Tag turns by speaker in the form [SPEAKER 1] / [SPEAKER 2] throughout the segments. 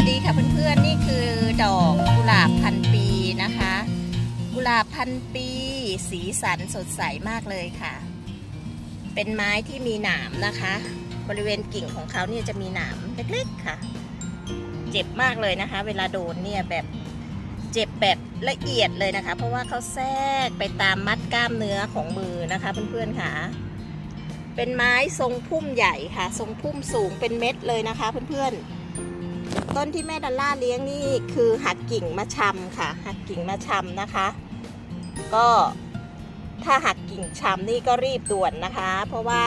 [SPEAKER 1] วัสดีค่ะเพื่อนๆนี่คือดอกกุหลาบพันปีนะคะ กุหลาบพันปี สีสันสดใสมากเลยค่ะ เป็นไม้ที่มีหนามนะคะ บริเวณกิ่งของเขาเนี่ยจะมีหนามเล็กๆค่ะ เจ็บมากเลยนะคะ เวลาโดนเนี่ยแบบเจ็บแบบละเอียดเลยนะคะ เพราะว่าเขาแทรกไปตามมัดกล้ามเนื้อของมือนะคะเพื่อนๆค่ะ เป็นไม้ทรงพุ่มใหญ่ค่ะ ทรงพุ่มสูงเป็นเม็ดเลยนะคะเพื่อนๆ ต้นที่แม่ดัลล่าเลี้ยงนี่คือหักกิ่งมะชำค่ะหักกิ่งมะชำนะคะ ก็ถ้าหักกิ่งชำนี่ก็รีบด่วนนะคะ เพราะว่า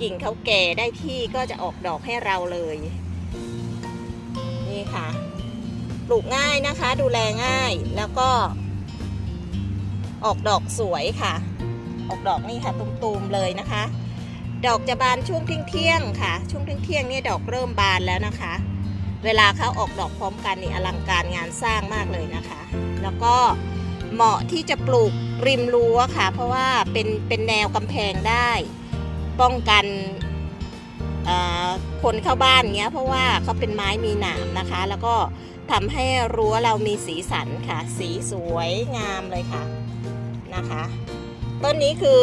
[SPEAKER 1] กิ่งเขาแก่ได้ที่ก็จะออกดอกให้เราเลย นี่ค่ะ ปลูกง่ายนะคะ ดูแลง่ายแล้วก็ ออกดอกสวยค่ะ ออกดอกนี่ค่ะตุมๆเลยนะคะ ดอกจะบานช่วงเที่ยงๆค่ะ ช่วงเที่ยงๆเนี่ยดอกเริ่มบานแล้วนะคะ เวลาเขาออกดอกพร้อมกันนี่อลังการงานสร้างมากเลยนะคะ แล้วก็เหมาะที่จะปลูกริมรั้วค่ะ เพราะว่าเป็นเป็นแนวกำแพงได้ ป้องกันคนเข้าบ้านเงี้ย เพราะว่าเขาเป็นไม้มีหนามนะคะ แล้วก็ทำให้รั้วเรามีสีสันค่ะ สีสวยงามเลยค่ะนะคะ ต้นนี้คือ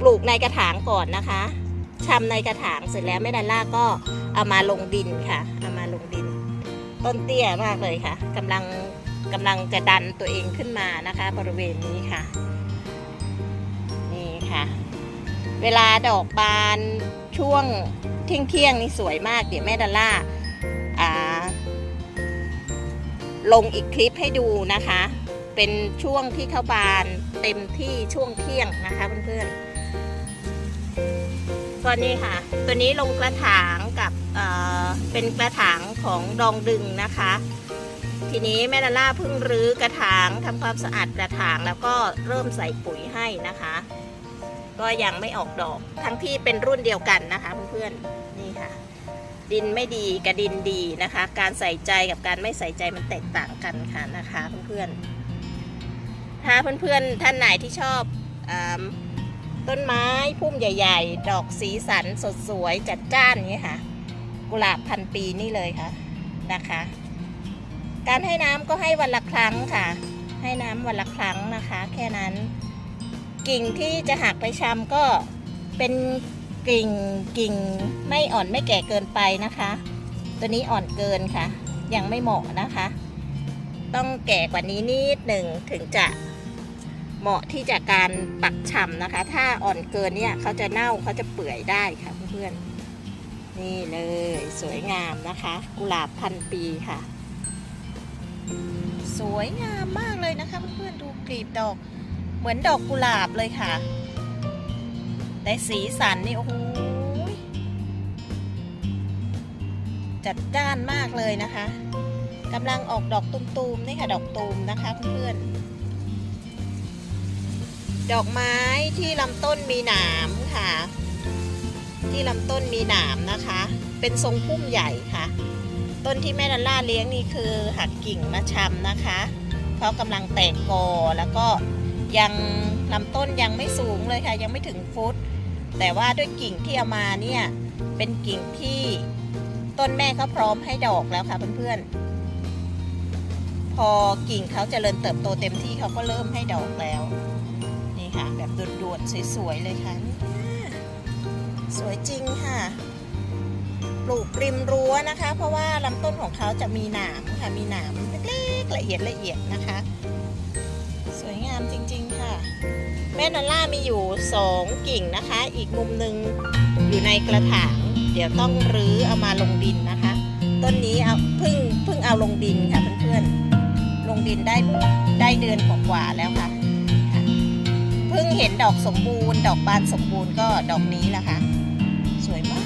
[SPEAKER 1] ปลูกในกระถางก่อนนะคะชำในกระถางเสร็จแล้วแม่ดันล่าก็เอามาลงดินค่ะ เอามาลงดิน ต้นเตี้ยมากเลยค่ะกำลังกำลังจะดันตัวเองขึ้นมานะคะ บริเวณนี้ค่ะ นี่ค่ะ เวลาดอกบานช่วงเที่ยงเที่ยงนี่สวยมาก เดี๋ยวแม่ดัลล่าอ่าลงอีกคลิปให้ดูนะคะ เป็นช่วงที่เขาบานเต็มที่ช่วงเที่ยงนะคะเพื่อนๆก็นี่ค่ะ ตัวนี้ลงกระถาง เป็นกระถางของดองดึงนะคะ ทีนี้แม่ดาล่าเพิ่งรื้อกระถางทำความสะอาดกระถางแล้วก็เริ่มใส่ปุ๋ยให้นะคะ ก็ยังไม่ออกดอก ทั้งที่เป็นรุ่นเดียวกันนะคะเพื่อนๆนี่ค่ะ ดินไม่ดีกับดินดีนะคะ การใส่ใจกับการไม่ใส่ใจมันแตกต่างกันค่ะนะคะเพื่อนๆถ้าเพื่อนๆท่านไหนที่ชอบอต้นไม้พุ่มใหญ่ ๆ ดอกสีสันสดสวยจัดจ้านนี้ค่ะ กุหลาบพันปีนี่เลยค่ะนะคะ การให้น้ำก็ให้วันละครั้งค่ะ ให้น้ำวันละครั้งนะคะ แค่นั้น กิ่งที่จะหักไปชำก็เป็นกิ่งกิ่งไม่อ่อนไม่แก่เกินไปนะคะ ตัวนี้อ่อนเกินค่ะ ยังไม่เหมาะนะคะ ต้องแก่กว่านี้นิดหนึ่งถึงจะเหมาะที่จะการปักฉ่ำนะคะ ถ้าอ่อนเกินเนี่ยเขาจะเน่าเขาจะเปื่อยได้ค่ะเพื่อนๆ นี่เลยสวยงามนะคะ กุหลาบพันปีค่ะ สวยงามมากเลยนะคะเพื่อนๆดูกลีบดอก เหมือนดอกกุหลาบเลยค่ะ แต่สีสันนี่โอ้โหจัดจ้านมากเลยนะคะกำลังออกดอกตูมๆนี่ค่ะดอกตูมนะคะเพื่อนๆดอกไม้ที่ลำต้นมีหนามค่ะ ที่ลำต้นมีหนามนะคะ เป็นทรงพุ่มใหญ่ค่ะ ต้นที่แม่ดันล่าเลี้ยงนี่คือหักกิ่งมะชำนะคะเพราะกำลังแตกกอแล้วก็ยังลำต้นยังไม่สูงเลยค่ะ ยังไม่ถึงฟุต แต่ว่าด้วยกิ่งที่เอามาเนี่ยเป็นกิ่งที่ต้นแม่เขาพร้อมให้ดอกแล้วค่ะเพื่อนๆ พอกิ่งเขาเจริญเติบโตเต็มที่เขาก็เริ่มให้ดอกแล้ว นี่ค่ะ แบบด่วนๆสวยๆเลยค่ะเนี่ย สวยจริงค่ะ ปลูกริมรั้วนะคะ เพราะว่าลำต้นของเขาจะมีหนามค่ะ มีหนามเล็กๆละเอียดละเอียดนะคะ สวยงามจริง ๆ ค่ะ แม่นันล่ามีอยู่สองกิ่งนะคะ อีกมุมหนึ่งอยู่ในกระถาง เดี๋ยวต้องรื้อเอามาลงดินนะคะ ต้นนี้เอาพิ่งพิ่งเอาลงดินค่ะเพื่อนๆ ลงดินได้ได้เดือนกว่าๆแล้วค่ะค่ะ เพิ่งเห็นดอกสมบูรณ์ ดอกบานสมบูรณ์ก็ดอกนี้แหละค่ะ time.